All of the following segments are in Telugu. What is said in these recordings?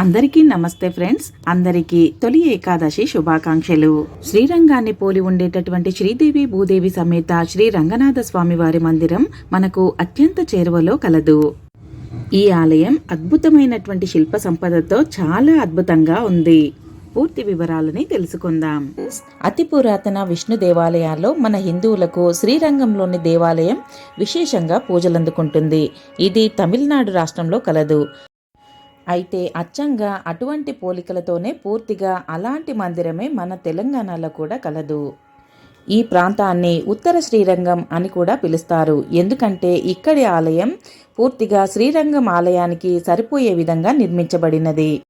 అందరికీ నమస్తే ఫ్రెండ్స్. అందరికీ తొలి ఏకాదశి శుభాకాంక్షలు. శ్రీరంగాన్ని పోలి ఉండేటటువంటి శ్రీదేవి భూదేవి సమేత శ్రీ రంగనాథ స్వామి వారి మందిరం మనకు అత్యంత చేరువలో కలదు. ఈ ఆలయం అద్భుతమైనటువంటి శిల్ప సంపదతో చాలా అద్భుతంగా ఉంది. పూర్తి వివరాలని తెలుసుకుందాం. అతి పురాతన విష్ణు దేవాలయాల్లో మన హిందువులకు శ్రీరంగంలోని దేవాలయం విశేషంగా పూజలందుకుంటుంది. ఇది తమిళనాడు రాష్ట్రంలో కలదు. అయితే అచ్చంగా అటువంటి పోలికలతోనే పూర్తిగా అలాంటి మందిరమే మన తెలంగాణలో కూడా కలదు. ఈ ప్రాంతాన్ని ఉత్తర శ్రీరంగం అని కూడా పిలుస్తారు. ఎందుకంటే ఇక్కడి ఆలయం పూర్తిగా శ్రీరంగం ఆలయానికి సరిపోయే విధంగా నిర్మించబడినది.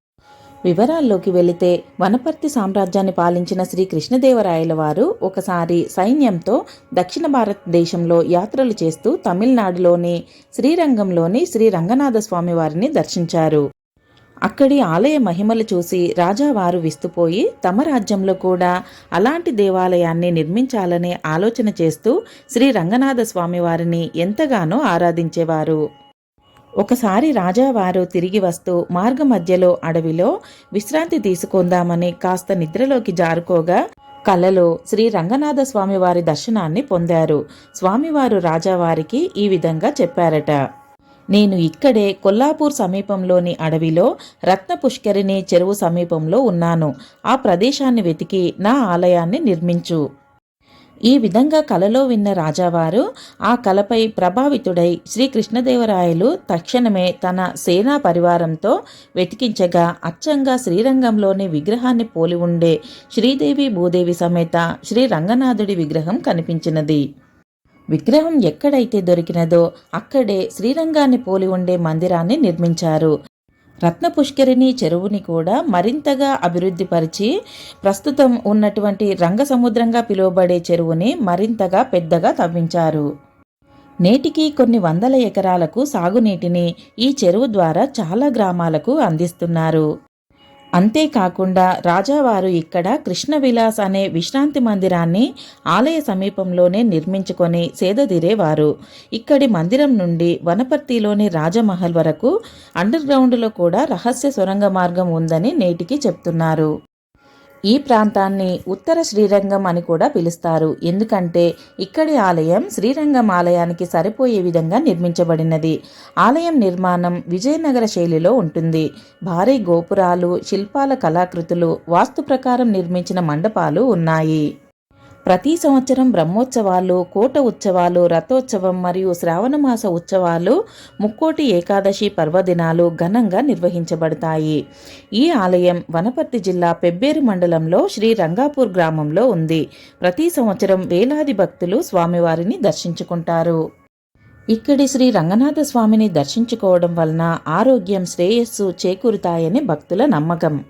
వివరాల్లోకి వెళితే వనపర్తి సామ్రాజ్యాన్ని పాలించిన శ్రీ కృష్ణదేవరాయల వారు ఒకసారి సైన్యంతో దక్షిణ భారతదేశంలో యాత్రలు చేస్తూ తమిళనాడులోని శ్రీరంగంలోని శ్రీ రంగనాథ స్వామి వారిని దర్శించారు. అక్కడి ఆలయ మహిమలు చూసి రాజావారు విస్తుపోయి తమ రాజ్యంలో కూడా అలాంటి దేవాలయాన్ని నిర్మించాలనే ఆలోచన చేస్తూ శ్రీ రంగనాథ స్వామివారిని ఎంతగానో ఆరాధించేవారు. ఒకసారి రాజావారు తిరిగి వస్తూ మార్గ మధ్యలో అడవిలో విశ్రాంతి తీసుకుందామని కాస్త నిద్రలోకి జారుకోగా కలలో శ్రీ రంగనాథ స్వామివారి దర్శనాన్ని పొందారు. స్వామివారు రాజావారికి ఈ విధంగా చెప్పారట. నేను ఇక్కడే కొల్లాపూర్ సమీపంలోని అడవిలో రత్న పుష్కరిణి చెరువు సమీపంలో ఉన్నాను. ఆ ప్రదేశాన్ని వెతికి నా ఆలయాన్ని నిర్మించు. ఈ విధంగా కలలో విన్న రాజావారు ఆ కలపై ప్రభావితుడై శ్రీకృష్ణదేవరాయలు తక్షణమే తన సేనా పరివారంతో వెతికించగా అచ్చంగా శ్రీరంగంలోని విగ్రహాన్ని పోలి ఉండే శ్రీదేవి భూదేవి సమేత శ్రీ రంగనాథుడి విగ్రహం కనిపించినది. విగ్రహం ఎక్కడైతే దొరికినదో అక్కడే శ్రీరంగాన్ని పోలి ఉండే మందిరాన్ని నిర్మించారు. రత్న పుష్కరిణి చెరువుని కూడా మరింతగా అభివృద్ధిపరిచి ప్రస్తుతం ఉన్నటువంటి రంగసముద్రంగా పిలువబడే చెరువుని మరింతగా పెద్దగా తవ్వించారు. నేటికి కొన్ని వందల ఎకరాలకు సాగునీటిని ఈ చెరువు ద్వారా చాలా గ్రామాలకు అందిస్తున్నారు. అంతేకాకుండా రాజావారు ఇక్కడ కృష్ణ విలాస్ అనే విశ్రాంతి మందిరాన్ని ఆలయ సమీపంలోనే నిర్మించుకొని సేదదీరేవారు. ఇక్కడి మందిరం నుండి వనపర్తిలోని రాజమహల్ వరకు అండర్ గ్రౌండ్లో కూడా రహస్య సొరంగ మార్గం ఉందని నేటికి చెప్తున్నారు. ఈ ప్రాంతాన్ని ఉత్తర శ్రీరంగం అని కూడా పిలుస్తారు. ఎందుకంటే ఇక్కడి ఆలయం శ్రీరంగం ఆలయానికి సరిపోయే విధంగా నిర్మించబడినది. ఆలయం నిర్మాణం విజయనగర శైలిలో ఉంటుంది. భారీ గోపురాలు శిల్పాల కళాకృతులు వాస్తు ప్రకారం నిర్మించిన మండపాలు ఉన్నాయి. ప్రతి సంవత్సరం బ్రహ్మోత్సవాలు కోట ఉత్సవాలు రథోత్సవం మరియు శ్రావణమాస ఉత్సవాలు ముక్కోటి ఏకాదశి పర్వదినాలు ఘనంగా నిర్వహించబడతాయి. ఈ ఆలయం వనపర్తి జిల్లా పెబ్బేరు మండలంలో శ్రీ రంగాపూర్ గ్రామంలో ఉంది. ప్రతి సంవత్సరం వేలాది భక్తులు స్వామివారిని దర్శించుకుంటారు. ఇక్కడి శ్రీ రంగనాథ స్వామిని దర్శించుకోవడం వలన ఆరోగ్యం శ్రేయస్సు చేకూరుతాయని భక్తుల నమ్మకం.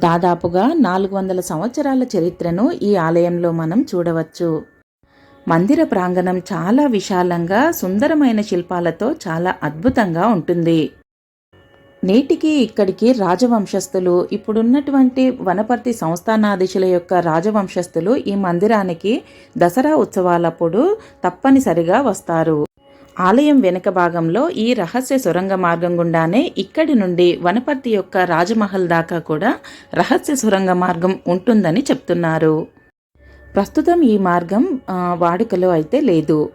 దాదాపుగా నాలుగు వందల సంవత్సరాల చరిత్రను ఈ ఆలయంలో మనం చూడవచ్చు. మందిర ప్రాంగణం చాలా విశాలంగా సుందరమైన శిల్పాలతో చాలా అద్భుతంగా ఉంటుంది. నేటికి ఇక్కడికి రాజవంశస్థులు ఇప్పుడున్నటువంటి వనపర్తి సంస్థానాధీశుల యొక్క రాజవంశస్థులు ఈ మందిరానికి దసరా ఉత్సవాలప్పుడు తప్పనిసరిగా వస్తారు. ఆలయం వెనుక భాగంలో ఈ రహస్య సొరంగ మార్గం గుండానే ఇక్కడి నుండి వనపర్తి యొక్క రాజమహల్ దాకా కూడా రహస్య సొరంగ మార్గం ఉంటుందని చెప్తున్నారు. ప్రస్తుతం ఈ మార్గం వాడుకలో అయితే లేదు.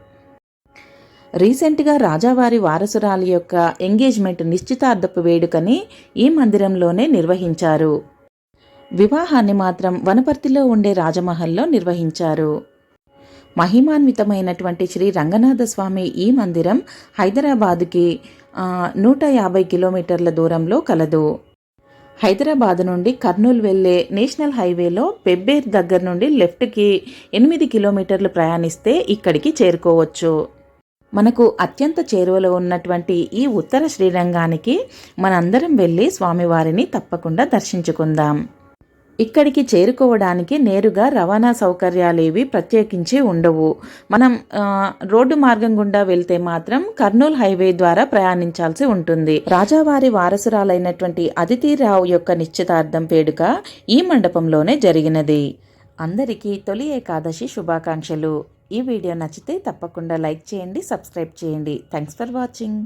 రీసెంట్గా రాజావారి వారసురాలి యొక్క ఎంగేజ్మెంట్ నిశ్చితార్థపు వేడుకని ఈ మందిరంలోనే నిర్వహించారు. వివాహాన్ని మాత్రం వనపర్తిలో ఉండే రాజమహల్లో నిర్వహించారు. మహిమాన్వితమైనటువంటి శ్రీ రంగనాథ స్వామి ఈ మందిరం హైదరాబాదుకి నూట యాభై కిలోమీటర్ల దూరంలో కలదు. హైదరాబాద్ నుండి కర్నూలు వెళ్ళే నేషనల్ హైవేలో పెబ్బేర్ దగ్గర నుండి లెఫ్ట్కి ఎనిమిది కిలోమీటర్లు ప్రయాణిస్తే ఇక్కడికి చేరుకోవచ్చు. మనకు అత్యంత చేరువలో ఉన్నటువంటి ఈ ఉత్తర శ్రీరంగానికి మనందరం వెళ్ళి స్వామివారిని తప్పకుండా దర్శించుకుందాం. ఇక్కడికి చేరుకోవడానికి నేరుగా రవాణా సౌకర్యాలేవి ప్రత్యేకించి ఉండవు. మనం రోడ్డు మార్గం గుండా వెళ్తే మాత్రం కర్నూలు హైవే ద్వారా ప్రయాణించాల్సి ఉంటుంది. రాజావారి వారసురాలైనటువంటి అదితిరావు యొక్క నిశ్చితార్థం వేడుక ఈ మండపంలోనే జరిగినది. అందరికీ తొలి ఏకాదశి శుభాకాంక్షలు. ఈ వీడియో నచ్చితే తప్పకుండా లైక్ చేయండి సబ్స్క్రైబ్ చేయండి. Thanks for watching.